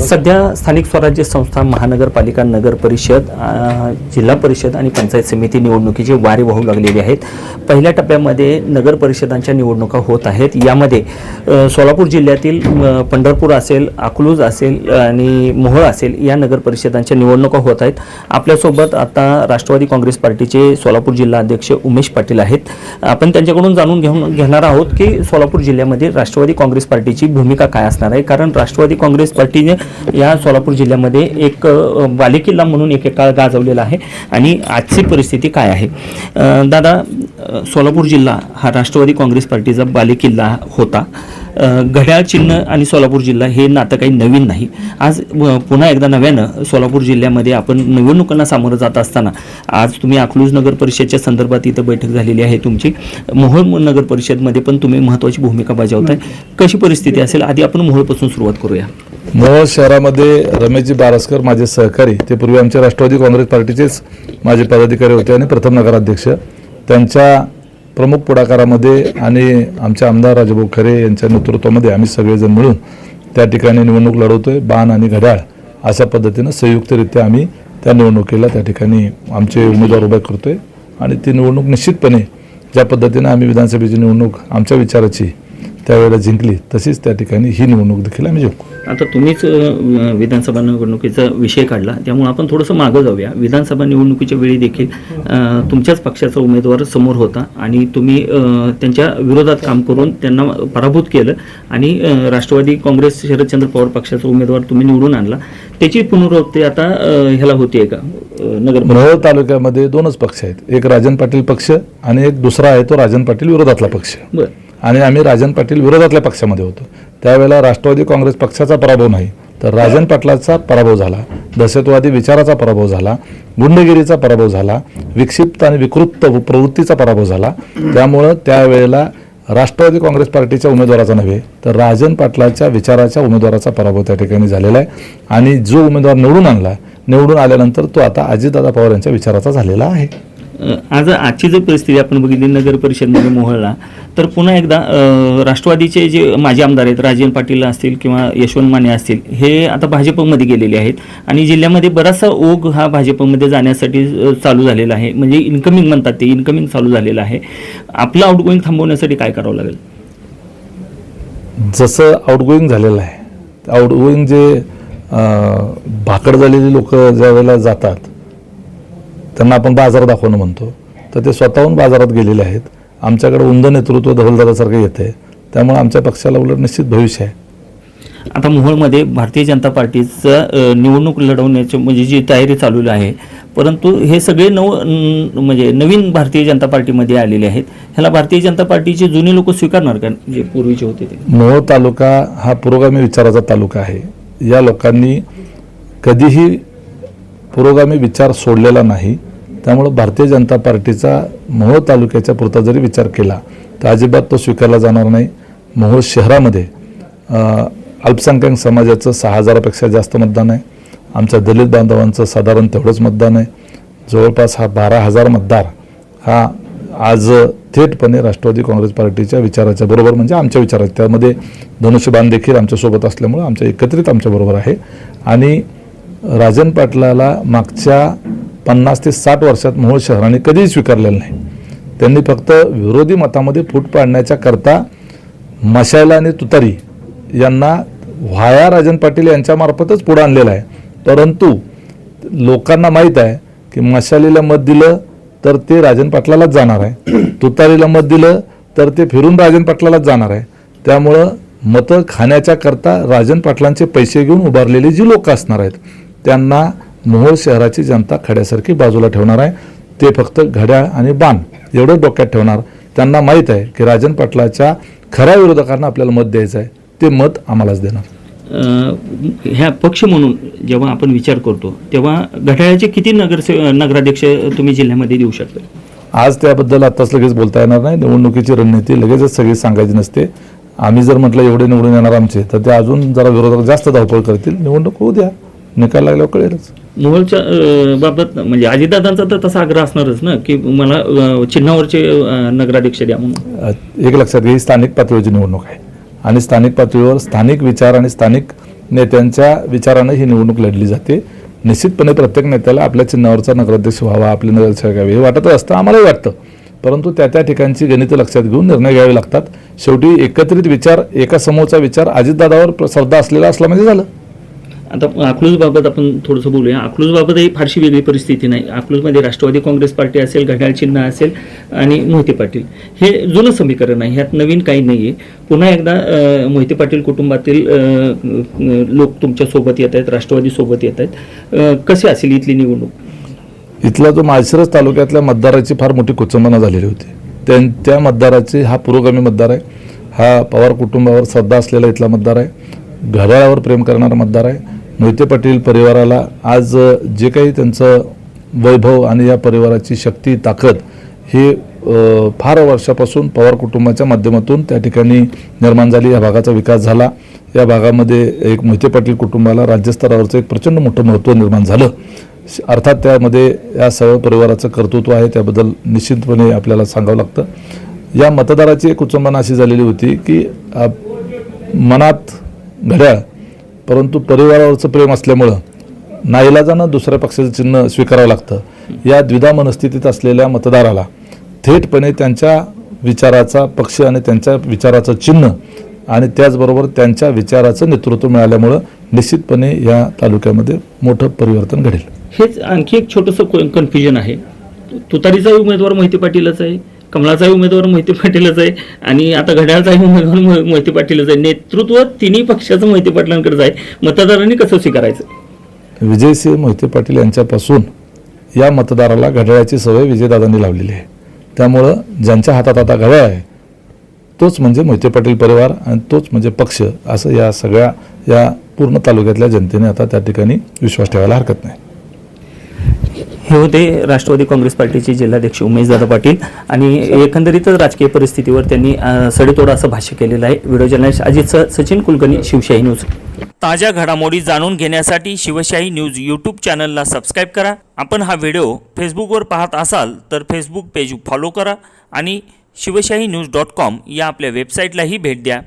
सध्या स्थानिक स्वराज्य संस्था महानगरपालिका नगर परिषद जिल्हा परिषद आणि पंचायत समिती निवडणुकीची वारे वाहू लागलेली आहेत. पहिल्या टप्प्यामध्ये नगर परिषदांच्या निवडणुका होत आहेत. यामध्ये सोलापूर जिल्ह्यातील पंढरपूर असेल अकलूज असेल आणि मोहोळ असेल या नगर परिषदांच्या निवडणुका होत आहेत. आपल्यासोबत आता राष्ट्रवादी काँग्रेस पार्टीचे सोलापूर जिल्हा अध्यक्ष उमेश पाटील आहेत. आपण त्यांच्याकडून जाणून घेऊन घेणार आहोत की सोलापूर जिल्ह्यामध्ये राष्ट्रवादी काँग्रेस पार्टीची भूमिका काय असणार आहे. कारण राष्ट्रवादी काँग्रेस पार्टीने या सोलापूर जिल्ह्यामध्ये एक बालेकिल्ला म्हणून एक काळ गाजवलेला आहे. आणि आजची परिस्थिती काय आहे? दादा सोलापूर जिल्हा हा राष्ट्रवादी काँग्रेस पार्टीचा बालेकिल्ला होता. घड्याळ चिन्ह आणि सोलापूर जिल्हा हे नातं काही नवीन नाही. आज पुन्हा एकदा नव्यानं सोलापूर जिल्ह्यामध्ये आपण निवडणुकांना सामोरं जात असताना आज तुम्ही अकलूज नगर परिषदच्या संदर्भात इथं बैठक झालेली आहे तुमची. मोहोळ नगर परिषदमध्ये पण तुम्ही महत्त्वाची भूमिका बजावताय. कशी परिस्थिती असेल? आधी आपण मोहोळपासून सुरुवात करूया. मोहोळ शहरामध्ये रमेशजी बारसकर माझे सहकारी ते पूर्वी आमच्या राष्ट्रवादी काँग्रेस पार्टीचेच माझे पदाधिकारी होते आणि प्रथम नगराध्यक्ष. त्यांच्या प्रमुख पुढाकारामध्ये आणि आमच्या आमदार राजभाऊ खरे यांच्या नेतृत्वामध्ये आम्ही सगळेजण मिळून त्या ठिकाणी निवडणूक लढवतोय बाण आणि घड्याळ अशा पद्धतीनं संयुक्तरित्या आम्ही त्या निवडणुकीला त्या ठिकाणी आमचे उमेदवार उभे करतोय. आणि ती निवडणूक निश्चितपणे ज्या पद्धतीनं आम्ही विधानसभेची निवडणूक आमच्या विचाराची त्यावेळेला जिंकली तशीच त्या ठिकाणी ही निवडणूक देखील आम्ही जिंकू. आता तुम्हीच विधानसभा निवडणुकीचा विषय काढला त्यामुळे आपण थोडंसं मागं जाऊया. विधानसभा निवडणुकीच्या वेळी देखील तुमच्याच पक्षाचा उमेदवार समोर होता आणि तुम्ही त्यांच्या विरोधात काम करून त्यांना पराभूत केलं आणि राष्ट्रवादी काँग्रेस शरदचंद्र पवार पक्षाचा उमेदवार तुम्ही निवडून आणला. त्याची पुनरावृत्ती आता ह्याला होतीये का? नगर मोहोळ तालुक्यामध्ये दोनच पक्ष आहेत. एक राजन पाटील पक्ष आणि एक दुसरा आहे तो राजन पाटील विरोधातला पक्ष. बरं. आणि आम्ही राजन पाटील विरोधातल्या पक्षामध्ये होतो. त्यावेळेला राष्ट्रवादी काँग्रेस पक्षाचा पराभव नाही तर राजन पाटलाचा पराभव झाला दहशतवादी विचाराचा पराभव झाला गुंडगिरीचा पराभव झाला विक्षिप्त आणि विकृत प्रवृत्तीचा पराभव झाला. त्यामुळं त्यावेळेला राष्ट्रवादी काँग्रेस पार्टीच्या उमेदवाराचा नव्हे तर राजन पाटलाच्या विचाराच्या उमेदवाराचा पराभव त्या ठिकाणी झालेला आहे. आणि जो उमेदवार निवडून आणला निवडून आल्यानंतर तो आता अजितदादा पवार यांच्या विचाराचा झालेला आहे. आज आजची जर परिस्थिती आपण बघितली नगर परिषदमध्ये मोहळला तर पुन्हा एकदा राष्ट्रवादीचे जे माजी आमदार आहेत राजेन पाटील असतील किंवा यशवंत माने असतील हे आता भाजपमध्ये गेलेले आहेत. आणि जिल्ह्यामध्ये बराचसा ओघ हा भाजपमध्ये जाण्यासाठी चालू झालेला आहे. म्हणजे इन्कमिंग म्हणतात ते इन्कमिंग चालू झालेलं आहे. आपलं आउटगोईंग थांबवण्यासाठी काय करावं लागेल? जसं आउटगोईंग झालेलं आहे आउटगोईंग जे भाकड झालेली लोक ज्या वेळेला जातात त्यांना आपण बाजार दाखवणं म्हणतो. तर ते स्वतःहून बाजारात गेलेले आहेत. आमच्याकडे उंद नेतृत्व धवलदारासारखं येतं आहे त्यामुळे आमच्या पक्षाला उलट निश्चित भविष्य आहे. आता मोहोळमध्ये भारतीय जनता पार्टीचं निवडणूक लढवण्याची म्हणजे जी तयारी चालू आहे परंतु हे सगळे नव म्हणजे नवीन भारतीय जनता पार्टीमध्ये आलेले आहेत. ह्याला भारतीय जनता पार्टीचे जुने लोक स्वीकारणार का? जे पूर्वीचे होते ते? मोहोळ तालुका हा पुरोगामी विचाराचा तालुका आहे. या लोकांनी कधीही पुरोगामी विचार सोडलेला नाही. त्यामुळं भारतीय जनता पार्टीचा मोहोळ तालुक्याच्या पुरता जरी विचार केला तर अजिबात तो स्वीकारला जाणार नाही. मोहोळ शहरामध्ये अल्पसंख्याक समाजाचं सहा हजारापेक्षा जास्त मतदान आहे. आमच्या दलित बांधवांचं साधारण तेवढंच मतदान आहे. जवळपास हा बारा हजार मतदार हा आज थेटपणे राष्ट्रवादी काँग्रेस पार्टीच्या विचाराच्या बरोबर म्हणजे आमच्या विचारात त्यामध्ये धनुष्यबाण देखील आमच्यासोबत असल्यामुळं आमच्या एकत्रित आमच्याबरोबर आहे. आणि राजन पाटलाला मागच्या पन्नास ते साठ वर्षात मोहोळ शहराने कधीही स्वीकारलेलं नाही. त्यांनी फक्त विरोधी मतामध्ये फूट पाडण्याच्या करता मशाला आणि तुतारी यांना व्हाया राजन पाटील यांच्यामार्फतच पुढं आणलेलं आहे. परंतु लोकांना माहीत आहे की मशालीला मत दिलं तर ते राजन पाटलालाच जाणार आहे. तुतारीला मत दिलं तर ते फिरून राजन पाटलालाच जाणार आहे. त्यामुळं मतं खाण्याच्या करता राजन पाटलांचे पैसे घेऊन उभारलेली जी लोक असणार आहेत त्यांना मोहोळ शहराची जनता खड्यासारखी बाजूला ठेवणार आहे. ते फक्त घड्याळ आणि बाण एवढं डोक्यात ठेवणार. त्यांना माहीत आहे की राजन पाटलाच्या खऱ्या विरोधकांना आपल्याला मत द्यायचं आहे. ते मत आम्हालाच देणार. ह्या पक्ष म्हणून जेव्हा आपण विचार करतो तेव्हा घड्याळाचे किती नगरसे नगराध्यक्ष तुम्ही जिल्ह्यामध्ये देऊ शकता? आज त्याबद्दल आत्ताच लगेच बोलता येणार नाही. निवडणुकीची रणनीती लगेचच सगळी सांगायची नसते. आम्ही जर म्हटलं एवढे निवडून येणार आमचे तर ते अजून जरा विरोधक जास्त धावपळ करतील. निवडणूक होऊ द्या. निकाल लागल्यावर कळेलच. मोहोळच्या अ, बाबत म्हणजे अजितदादांचा तर तसा आग्रह असणारच ना की मला अ, चिन्हावरचे अ, नगराध्यक्ष द्या म्हणून. अ, एक लक्षात घ्या ही स्थानिक पातळीवरची निवडणूक आहे. आणि स्थानिक पातळीवर स्थानिक विचार आणि स्थानिक नेत्यांच्या विचारानं ही निवडणूक लढली जाते. निश्चितपणे प्रत्येक नेत्याला आपल्या चिन्हावरचा नगराध्यक्ष व्हावा आपले नगरसेवक व्हावे हे वाटत असतं आम्हालाही वाटतं. परंतु त्या त्या ठिकाणची गणितं लक्षात घेऊन निर्णय घ्यावे लागतात. शेवटी एकत्रित विचार एका समूहाचा विचार अजितदादावर प्र- श्रद्धा असलेला असला म्हणजे झालं. आता अकलूजबाबत आपण थोडंसं बोलूया. अकलूजबाबतही फारशी वेगळी परिस्थिती नाही. अकलूजमध्ये राष्ट्रवादी काँग्रेस पार्टी असेल घड्याळ चिन्ह असेल आणि मोहिते पाटील. हे जुनं समीकरण आहे ह्यात नवीन काही नाही आहे पुन्हा एकदा मोहिते पाटील कुटुंबातील लोक तुमच्यासोबत येत आहेत राष्ट्रवादीसोबत येत आहेत. कसे कशी असेल इथली निवडणूक? इथला जो माळशिरस तालुक्यातल्या मतदाराची फार मोठी कुचंबना झालेली होती. त्यां त्या मतदाराची हा पुरोगामी मतदार आहे. हा पवार कुटुंबावर श्रद्धा असलेला इथला मतदार आहे. घड्याळावर प्रेम करणारा मतदार आहे. मोहिते पाटील परिवाराला आज जे काही त्यांचं वैभव आणि या परिवाराची शक्ती ताकद ही फार वर्षापासून पवार कुटुंबाच्या माध्यमातून त्या ठिकाणी निर्माण झाली. या भागाचा विकास झाला. या भागामध्ये एक मोहिते पाटील कुटुंबाला राज्यस्तरावरचं एक प्रचंड मोठं महत्त्व निर्माण झालं. अर्थात त्यामध्ये या सर्व परिवाराचं कर्तृत्व आहे त्याबद्दल निश्चितपणे आपल्याला सांगावं लागतं. या मतदाराची एक उचंबना अशी झालेली होती की मनात घड्याळ परंतु परिवारावरचं प्रेम असल्यामुळं नाईलाजानं दुसऱ्या पक्षाचं चिन्ह स्वीकारावं लागतं. या द्विधा मनस्थितीत असलेल्या मतदाराला थेटपणे त्यांच्या विचाराचा पक्ष आणि त्यांच्या विचाराचं चिन्ह आणि त्याचबरोबर त्यांच्या विचाराचं नेतृत्व मिळाल्यामुळं निश्चितपणे या तालुक्यामध्ये मोठं परिवर्तन घडेल. हेच आणखी एक छोटंसं कन्फ्युजन आहे. तुतारीचा उमेदवार मोहिते पाटीलच आहे. कमळाचाही उमेदवार मोहिते पाटीलच आहे आणि आता घड्याळचाही उमेदवार मोह- मोहिते पाटीलच आहे नेतृत्व तिन्ही पक्षाचं मोहिते पाटलांकडेच आहे. मतदारांनी कसं स्वीकारायचं? विजयसिंह मोहिते पाटील यांच्यापासून या मतदाराला घड्याळाची सवय विजयदादांनी लावलेली आहे. त्यामुळं ज्यांच्या हातात आता घड्याळ आहे तोच म्हणजे मोहिते पाटील परिवार आणि तोच म्हणजे पक्ष असं या सगळ्या या पूर्ण तालुक्यातल्या जनतेने आता त्या ठिकाणी विश्वास ठेवायला हरकत नाही. हे होते राष्ट्रवादी काँग्रेस पार्टीचे जिल्हाध्यक्ष उमेशदादा पाटील. आणि एकंदरीतच राजकीय परिस्थितीवर त्यांनी सडेतोड असं भाष्य केलेलं आहे. Video journalist Ajit Sachin Kulkarni Shivshahi news. ताज्या घडामोडी जाणून घेण्यासाठी शिवशाही न्यूज यूट्यूब चॅनलला सबस्क्राईब करा. आपण हा व्हिडिओ फेसबुकवर पाहत असाल तर फेसबुक पेज फॉलो करा आणि शिवशाही न्यूज डॉट कॉम या आपल्या वेबसाईटलाही भेट द्या.